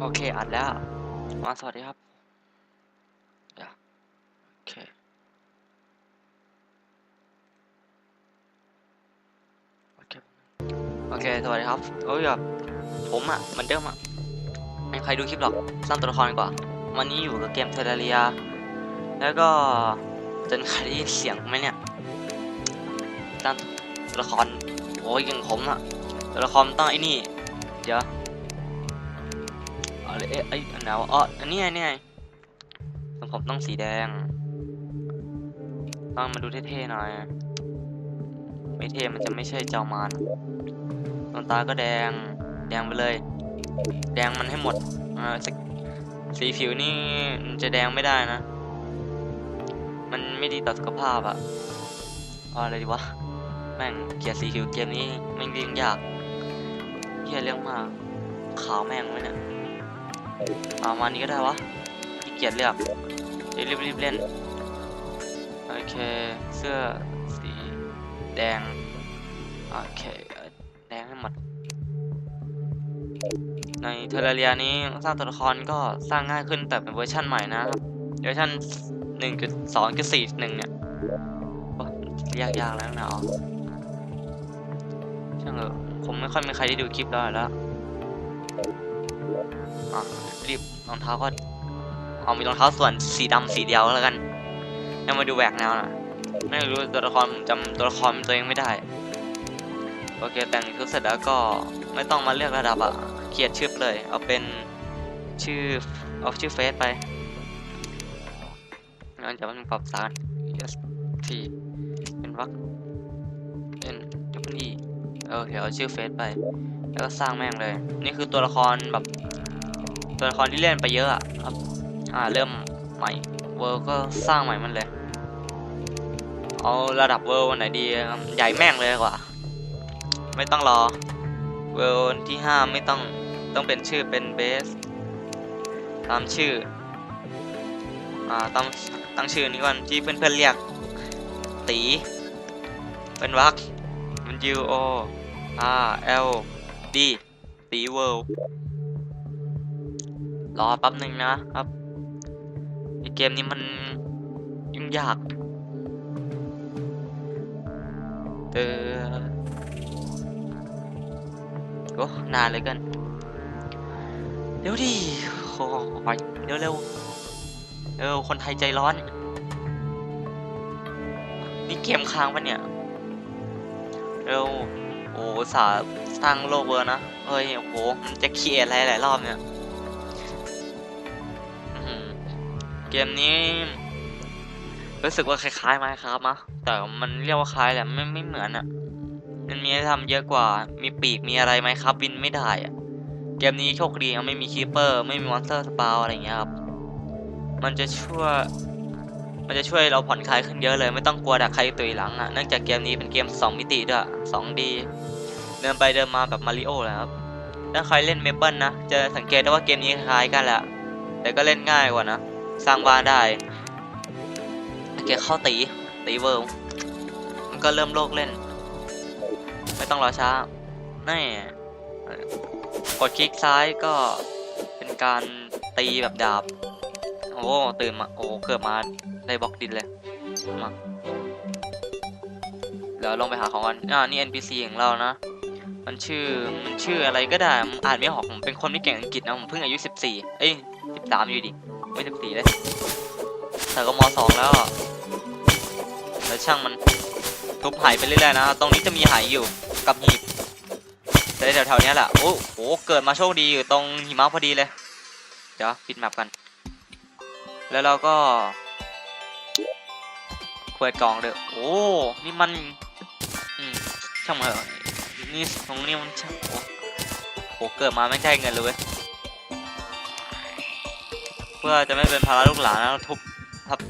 โอเค อัดแล้ว มาสวัสดีครับโอเคโอเค โอเค สวัสดีครับโอ้ยแบบผมอะเหมือนเดิมอะไม่ใครดูคลิปหรอก สร้างตัวละครดีกว่า วันนี้อยู่กับเกมเทเลเรีย แล้วก็จะมีใครได้ยินเสียงไหมเนี่ยสร้างตัวละครโอ้ยย่างผมอะตัวละครต้องไอ้นี่ เดี๋ยวอ เอ๊ะไอ้อันไหนวะอ๋ออันนี้ไงนี่ไงทรงผมต้องสีแดง ต้องมาดูเท่ๆหน่อย ไม่เท่มันจะไม่ใช่เจ้ามารดวงตาก็แดง แดงไปเลย แดงมันให้หมดอ่าสสีผิวนี่จะแดงไม่ได้นะ มันไม่ดีต่อสุขภาพอะเอาอะไรดีวะ แม่งเกียดสีผิวเกมนี้แม่งเลี้ยงยากเฮียเลี้ยงมากขาวแม่งไว้เนี่ย เอามานี้ก็ได้วะขี้เกียจเลือกเดี๋ยวรีบเล่น โอเค เสื้อสีแดง โอเค แดงให้หมด ในเทอร์เรียนี้สร้างตัวละครก็สร้างง่ายขึ้นแต่เป็นเวอร์ชันใหม่นะครับ เวอร์ชัน1.2.4.1 เนี่ยยากยากๆแล้วนะอ๋อช่างเถอะคงไม่ค่อยมีใครได้ดูคลิปแล้วแล้ว อะรีบรองเท้าก็เอามีรองเท้าส่วนสีดำสีเดียวแล้วกันยังมาดูแหวกแนวนะไม่รู้ตัวละครผมจำตัวละครตัวเองไม่ได้โอเคแต่งชุดเสร็จแล้วก็ไม่ต้องมาเลือกระดับอะเขียนชื่อเลย เอาเป็นชื่อเอาชื่อเฟซไปงั้นเดี๋ยวมันปรับสาร S T เป็นวัก N W E เออเดี๋ยวเอาชื่อเฟซไป แล้วก็สร้างแม่งเลย นี่คือตัวละครแบบ ตัวละครที่เล่นไปเยอะอะครับ อ่าเริ่มใหม่เวิร์ก็สร้างใหม่มันเลย เอาระดับเวิร์วันไหนดีครับใหญ่แม่งเลยกว่า ไม่ต้องรอ เวิร์ที่ห้าไม่ต้องต้องเป็นชื่อเป็นเบสตามชื่ออ่าตั้งตั้งชื่อนี้ก่อนที่เพื่อนๆเรียกตี เป็นวักมัน U O R L D ตีเวิลด์ รอแป๊บหนึ่งนะครับไอเกมนี้มันยุ่งยากเออโอ้นานเลยกันเดี๋ยวดิโอ้ยเร็วเร็วเออคนไทยใจร้อน นี่เกมค้างปะเนี่ย เร็ว โอ้สาห์สร้างโลกเวอร์นะ เฮ้ย โอ้โห จะเครียดอะไรหลายรอบเนี่ย เกมนี้ รู้สึกว่าคล้ายๆไมครับมะแต่มันเรียกว่าคล้ายแหละไม่ไม่เหมือนอะมันมีให้ทำเยอะกว่า มีปีกมีอะไรไหมครับบินไม่ได้อะเกมนี้โชคดีไม่มีคีเปอร์ ไม่มีมอนสเตอร์สปาวอะไรอย่างเงี้ยครับ มันจะช่วยมันจะช่วยเราผ่อนคลายขึ้นเยอะเลย ไม่ต้องกลัวดักใครตุยหลังอะเนื่องจากเกมนี้เป็นเกม 2 มิติด้วย 2D เดินไปเดินมาแบบมาริโอเลยครับถ้าใครเล่นเมเปิลนะ จะสังเกตได้ว่าเกมนี้คล้ายกันแหละ แต่ก็เล่นง่ายกว่านะ สร้างบ้านได้โอเคเข้าตีตีเวิลด์มมันก็เริ่มโลกเล่น ไม่ต้องรอช้านี่กดคลิกซ้ายก็เป็นการตีแบบดาบ โอ้ตื่นมา โอ้เกือบมาได้บล็อกดินเลยมาเดี๋ยวลงไปหาของกันอ่านี่ NPC ของเรานะมันชื่อมันชื่ออะไรก็ได้อ่านไม่ออกผมเป็นคนไม่เก่งอังกฤษนะผมเพิ่งอายุ 14 เอ้ย 13 อยู่ดิ ไม่14เลยแต่ก็ม2แล้วแล้วช่างมันทุบหายไปเรื่อยๆนะ ตรงนี้จะมีหายอยู่กับหีบแต่แถวๆนี้แหละโอ้โหเกิดมาโชคดีอยู่ตรงหิมะพอดีเลย เดี๋ยวปิดแมปกัน แล้วเราก็เปิดกล่องเด้อโอ้ นี่มัน อืมช่างมันเถอะนี่ตรงนี้มันช่างโอ้โหเกิดมาไม่ใช่เงินเลย พื่อจะไม่เป็นภาระลูกหลานนะทุบครับ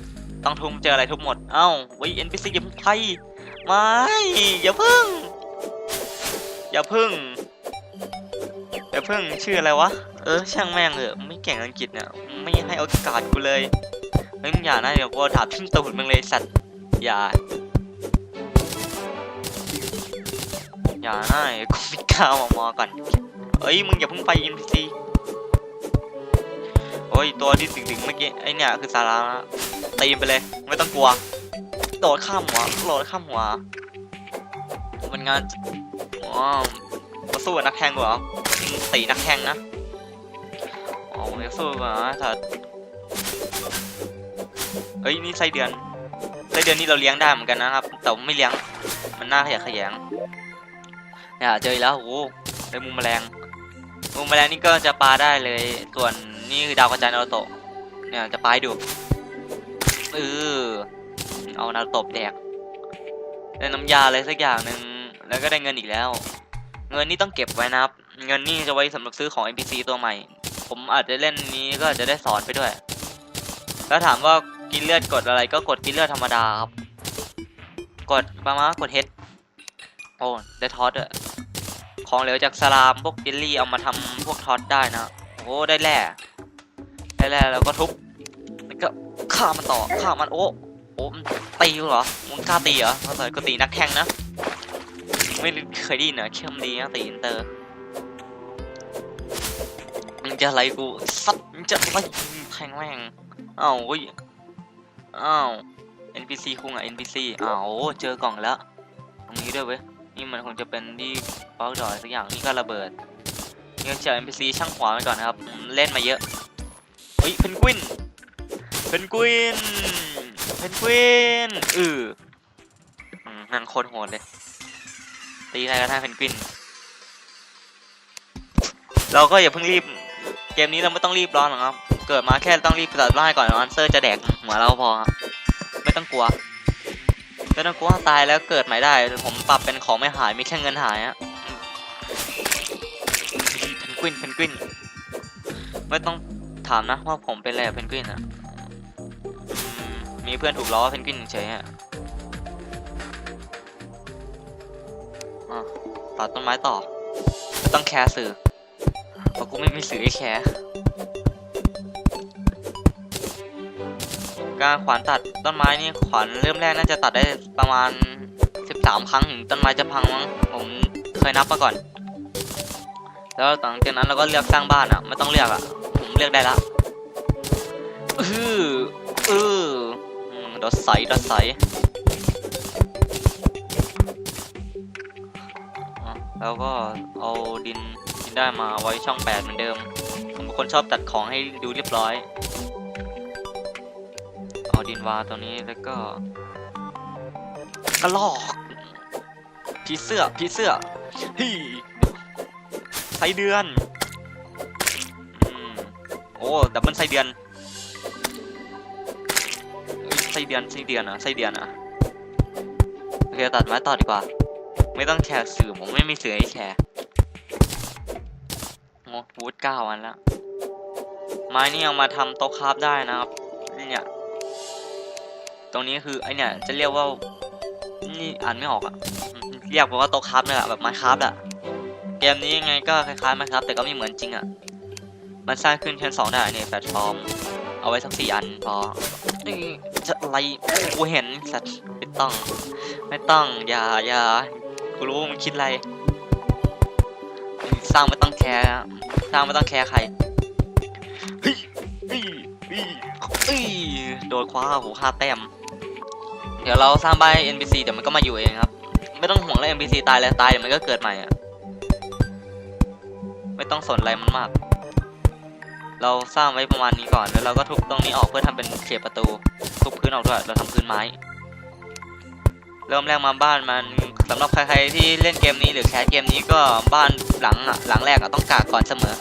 ต้องทุบเจออะไรทุบหมด เอ้าไว้ NPC อย่าเพิ่งไปไม่อย่าเพิ่ง อย่าเพิ่ง อย่าเพิ่งชื่ออะไรวะ เออ ช่างแม่งเออะไม่เก่งอังกฤษเนี่ยไม่ให้โอกาสกูเลยเฮ้ยมึงอย่านะเดี๋ยวกูเอาดาบทิ่มตูดมึงเลยสัตว์อย่าอย่านะเดี๋ยกูปิดข้าวมามอก่อนเอ้ยมึงอย่าเพิ่งไป NPC อ้ยตัวที่ดึงๆเมื่อกี้ไอเนี่ยคือสาระนะตีมไปเลยไม่ต้องกลัวโดดข้ามหัวโดดข้ามหัวมันงานอ๋อมาสู้กับนักแข่งเหรอตีนักแข่งนะอ๋อผมจะสู้กับนะแต่เฮ้ยนี่ไส้เดือนไส้เดือนนี่เราเลี้ยงได้เหมือนกันนะครับแต่ไม่เลี้ยงมันน่าขยะแขยงเนี่ยเจออีกแล้วโอ้โหได้มุมแมลงมุมแมลงนี่ก็จะปลาได้เลยส่วน นี่คือดาวกระจายนารูโตะเนี่ยจะไปดูเออเอานารูโตะแดกได้น้ำยาอะไรสักอย่างหนึ่งแล้วก็ได้เงินอีกแล้ว เงินนี่ต้องเก็บไว้นะครับ เงินนี่จะไว้สำหรับซื้อของ NPC ตัวใหม่ ผมอาจจะเล่นนี้ก็อาจจะได้สอนไปด้วย แล้วถามว่ากินเลือดกดอะไรก็กดกินเลือดธรรมดาครับ กดประมาณกด H โอ้ได้ทอสด้วยของเหลวจากสลามพวกเจลลี่เอามาทำพวกทอสได้นะ โอ้ได้แร่ ได้แร่แล้วก็ทุบแล้วก็ฆ่ามันต่อฆ่ามันโอ้โอ้มันตีเหรอมึงกล้าตีเหรอเขาใส่ก็ตีนักแข่งนะไม่เคยได้ยินนะเข้มดีนะตีอินเตอร์มึงจะอะไรกูสัตว์มึงจะอะไรแทงแม่งอ้าวเว้ยอ้าว NPC คุงอะ NPC อ้าวเจอกล่องแล้วตรงนี้ด้วยเว้ยนี่มันคงจะเป็นที่บล็อกดอยสักอย่างนี่ก็ระเบิดเนี่ก็เจอ NPC ช่างขวาไปก่อนนะครับเล่นมาเยอะ เฮ้ยเพนกวินเพนกวินเพนกวินอืออนั่นโคตรโหดเลย ตีอะไรก็ได้เพนกวิน เราก็อย่าเพิ่งรีบ เกมนี้เราไม่ต้องรีบร้อนหรอกครับ เกิดมาแค่ต้องรีบตัดไล่ก่อนอันเซอร์จะแดกหัวเราพอครับไม่ต้องกลัวไม่ต้องกลัวตายแล้วเกิดใหม่ได้ ผมปรับเป็นของไม่หายมีแค่เงินหายอะเพนกวินเพนกวินไม่ต้อง ถามนะว่าผมเป็นอะไรเพนกวินอะมีเพื่อนถูกล้อเพนกวินเฉยอะอะตัดต้นไม้ต่อต้องแคร์สื่อเพราะกูไม่มีสื่อให้แคร์การขวานตัดต้นไม้นี่ขวานเริ่มแรกน่าจะตัดได้ประมาณ 13 ครั้งถึงต้นไม้จะพังมั้งผมเคยนับมาก่อน แล้วหลังจากนั้นเราก็เลือกสร้างบ้านอะไม่ต้องเลือกอะ เลือกได้ละอืออืออดอทใสดอทใสอ่แล้วก็เอาดินดินได้มาไว้ช่องแปดเหมือนเดิม ผมเป็นคนชอบตัดของให้ดูเรียบร้อย เอาดินวาตัวนี้แล้วก็กระลอกผีเสื้อผีเสื้อฮีไส้เดือน โอ้ดับเบิลไส้เดือนไส้เดือนไส้เดือนอะไส้เดือนอะโอเคตัดไม้ต่อดีกว่า ไม่ต้องแชร์สื่อผมไม่มีสื่อให้แชร์โอ้วูดเก้าอันแล้วไม้นี่เอามาทำโต๊ะคราฟได้นะครับเนี่ยตรงนี้คือไอเนี่ยจะเรียกว่านี่อ่านไม่ออกอะเรียกว่าโต๊ะคราฟเนี่ยอะแบบไม้คราฟอะเกมนี้ยังไงก็คล้ายๆไมคราฟแต่ก็ไม่เหมือนจริงอะ มันสร้างขึ้นชั้นสองได้เนี่ยแพลตฟอร์ม เอาไว้สักสี่อันพอนี่จะอะไรกูเห็นสัตว์ไม่ต้อง ไม่ต้อง อย่าอย่ากูรู้ว่ามันคิดอะไร สร้างไม่ต้องแคร์สร้างไม่ต้องแคร์ใครเฮ้ยเฮ้ยเฮ้ยเฮ้ยโดนคว้าโหห้าแต้มเดี๋ยวเราสร้างบ้านให้ NPC เดี๋ยวมันก็มาอยู่เองครับ ไม่ต้องห่วงเลย NPC ตายแล้วตายเดี๋ยวมันก็เกิดใหม่อะไม่ต้องสนอะไรมันมาก เราสร้างไว้ประมาณนี้ก่อนแล้วเราก็ทุบตรงนี้ออกเพื่อทำเป็นเขตประตู ทุบพื้นออกด้วยเราทำพื้นไม้ เริ่มแรกมาบ้านมันสำหรับใครๆที่เล่นเกมนี้หรือแคสเกมนี้ก็บ้านหลังอะหลังแรกอะต้องกากก่อนเสมอ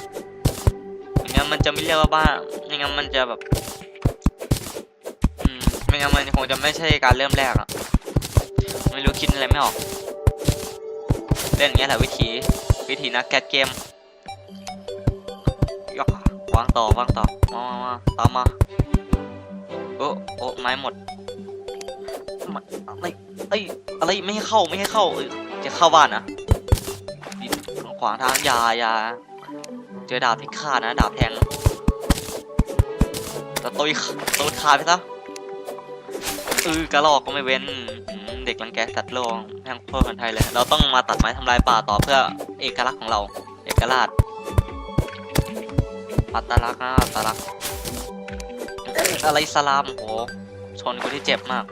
ไม่งั้นมันจะไม่เรียกว่าบ้านไม่งั้นมันจะแบบอืมไม่งั้นมันคงจะไม่ใช่การเริ่มแรกอะไม่รู้คิดอะไรไม่ออกเล่นอย่างเงี้ยแหละวิธีวิธีนักแคสเกม ต่อวางต่อมามามาตามมาโอ้โอ้ไม้หมดมอะไรเอ้อะไรไม่ให้เข้าไม่ให้เข้าจะเข้าบ้านนะขวางทางยายาเจอดาบพิฆาตนะดาบแทงแต่ตุยตุยขาดไปซะเออกระลอกก็ไม่เว้นเด็กรังแกสัตว์โลกทั้งพวกคนไทยเลย เราต้องมาตัดไม้ทำลายป่าต่อเพื่อเอกลักษณ์ของเรา เอกราช อัตลักษณ์นะอัตลักษณ์อะไรสลามโหชนกูที่เจ็บมาก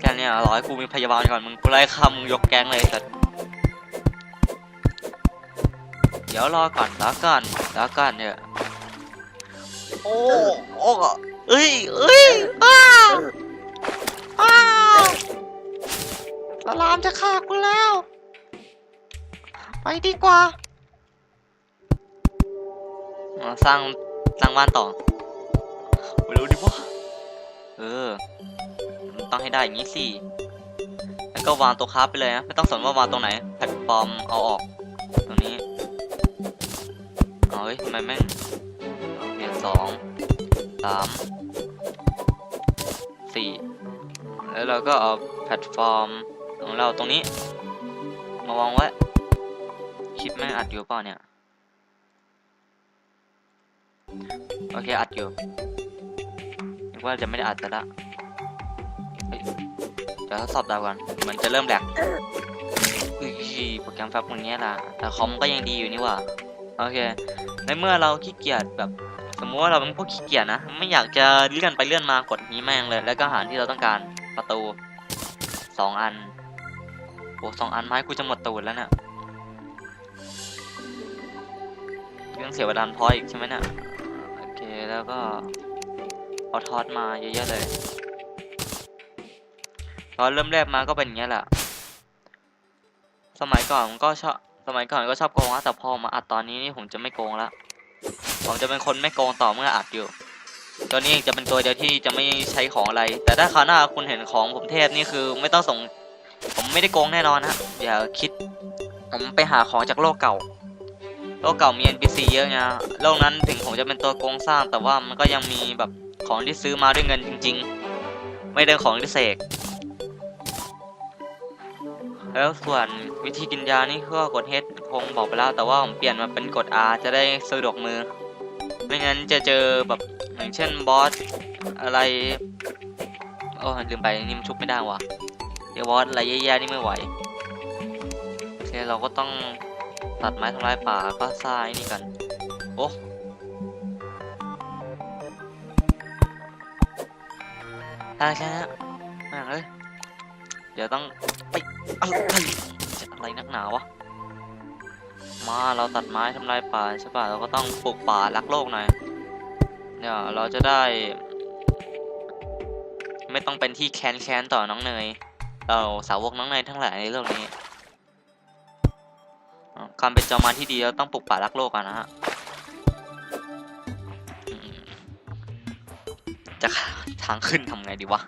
แค่เนี้ยรอให้กูมีพยาบาลก่อนมึงกูไล่ฆ่ามึงยกแก๊งเลยสัตเดี๋ยวรอก่อนแล้วก่อนแล้วก่อนเนี่ยโอ้โอ้เอ้ยเอ้ยอ้าอ้าสลามจะฆ่ากูแล้ว ไปดีกว่า อสร้างสร้างบ้านต่อไม่รู้ดิวะเออมันต้องให้ได้อย่างนี้สิแล้วก็วางตัวคราฟไปเลยนะไม่ต้องสนว่าวางตรงไหนแพลตฟอร์มเอาออกตรงนี้เอาเฮ้ยทำไมแม่งเรียสองสามสี่แล้วเราก็เอาแพลตฟอร์มของเราตรงนี้ มาวางไว้คลิปแม่งอัดอยู่เปล่าเนี่ย โอเคอัดอยู่นึกว่าจะไม่ได้อัดแต่ละเดี๋ยวทดสอบดาวก่อนมันจะเริ่มแหลกโปรแกรมแฟบพวกนี้ล่ะ แต่คอมก็ยังดีอยู่นี่ว่าโอเค ในเมื่อเราขี้เกียจแบบ สมมติว่าเราเป็นพวกขี้เกียจนะ ไม่อยากจะเลื่อนไปเลื่อนมากดนี้แม่งเลย แล้วก็หารที่เราต้องการประตูสองอันโอ้สองอันไม้กูจะหมดตูดแล้วเนี่ยเรื่องเสียเวลาพออีกใช่ไหมเนี่ย แล้วก็เอาทอดมาเยอะๆเลยตอนเริ่มแรกมาก็เป็นอย่างเงี้แหละ สมัยก่อนก็ชอบสมัยก่อนก็ชอบโกงนะแต่พอมาอัดตอนนี้นี่ผมจะไม่โกงละผมจะเป็นคนไม่โกงต่อเมื่ออัดอยู่ตัวนี้จะเป็นตัวเดียวที่จะไม่ใช้ของอะไร แต่ถ้าคราวหน้าคุณเห็นของผมเทพนี่คือไม่ต้องส่ง ผมไม่ได้โกงแน่นอนฮะอย่าคิด ผมไปหาของจากโลกเก่า โลกเก่ามี NPC เยอะไงโลกนั้นถึงผมจะเป็นตัวโกงสร้าง แต่ว่ามันก็ยังมีแบบของที่ซื้อมาด้วยเงินจริง ๆ ไม่ได้ของที่เสกแล้วส่วนวิธีกินยานี่ก็กด H คงบอกไปแล้ว แต่ว่าผมเปลี่ยนมาเป็นกด R จะได้สะดวกมือ ไม่งั้นจะเจอแบบอย่างเช่นบอสอะไรโอ้ยลืมไปนี่มันชุบไม่ได้ว่ะเดี๋ยวบอสอะไรแย่ๆนี่ไม่ไหวโอเคเราก็ต้อง ตัดไม้ทำลายป่าก็สร้างนี่กัน โอ้ได้แค่นี้แม่งเอ้ยเดี๋ยวต้องไปอะไรอะไรนักหนาวะ มาเราตัดไม้ทำลายป่าใช่ป่ะเราก็ต้องปลูกป่ารักโลกหน่อย เนี่ยเราจะได้ ไม่ต้องเป็นที่แค้นแค้นต่อน้องเนย เราสาวกน้องเนยทั้งหลายในโลกนี้ อ่าการเป็นจอมมาที่ดีเราต้องปลูกป่ารักโลกกันนะฮะจะทางขึ้นทำไงดีวะ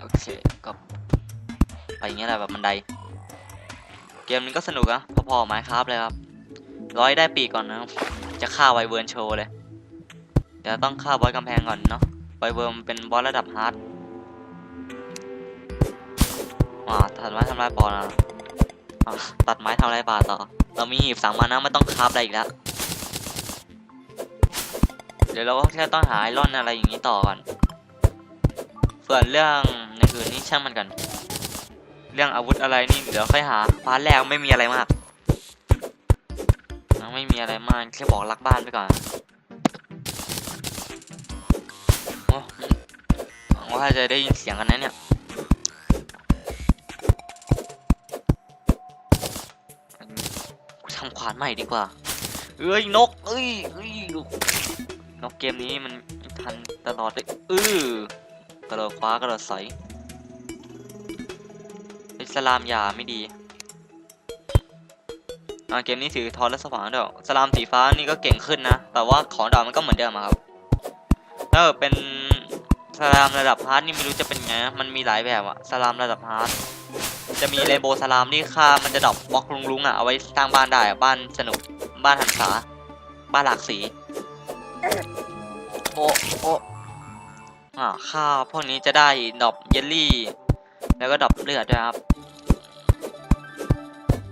โอเคก็ไปอย่างเงี้ยแหละแบบบันได เกมนี้ก็สนุกอะพอๆไม้ครับเลยครับ ร้อยได้ปีก่อนนะจะฆ่าไวเวิร์นโชว์เลยเดี๋ยวต้องฆ่าบอสกำแพงก่อนเนาะไวเวิร์นเป็นบอสระดับฮาร์ดอ่าถัดไว้ทำลายปอนะ อะตัดไม้ทำอะไรป่าต่อ เรามีหีบสามมานะไม่ต้องคราฟอะไรอีกแล้ว เดี๋ยวเราก็แค่ต้องหาไอรอนอะไรอย่างนี้ต่อก่อนส่วนเรื่องอย่างอื่นนี่ช่างมันกัน เรื่องอาวุธอะไรนี่เดี๋ยวค่อยหาพาร์ทแรกไม่มีอะไรมาก ไม่มีอะไรมากแค่บอกรักบ้านไปก่อนโอ้ว่าจะได้ยินเสียงกันนะเนี่ยำขวานใหม่ดีกว่า เอ้ยนก เอ้ยเอ้ยนกเกมนี้มันทันตลอดเลยเออกระโดดคว้ากระโดดใสอิสลามยาไม่ดีอ่าเกมนี้ถือทอนและสว่างเด้วยสลามสีฟ้านี่ก็เก่งขึ้นนะ แต่ว่าของดาวมันก็เหมือนเดิมครับถ้าเป็นสลามระดับฮาร์ดนี่ไม่รู้จะเป็นไง มันมีหลายแบบอะสลามระดับฮาร์ด จะมีเรนโบว์สลามที่ค่ามันจะดรอปบล็อกลุงๆอะเอาไว้สร้างบ้านได้บ้านสนุกบ้านหันษาบ้านหลากสี โอ้โอ้อ่าค่าพวกนี้จะได้ดรอปเยลลี่ แล้วก็ดรอปเลือดด้วยครับ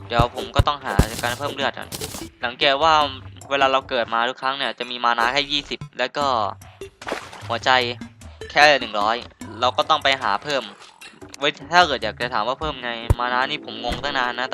เดี๋ยวผมก็ต้องหาการเพิ่มเลือดก่อนสังเกว่าเวลาเราเกิดมาทุกครั้งเนี่ยจะมีมานาแค่ยี่สิบแล้วก็หัวใจแค่หนึ่งร้อยเราก็ต้องไปหาเพิ่ม ไว้ถ้าเกิดอยากจะถามว่าเพิ่มไง มานะนี่ผมงงตั้งนานนะ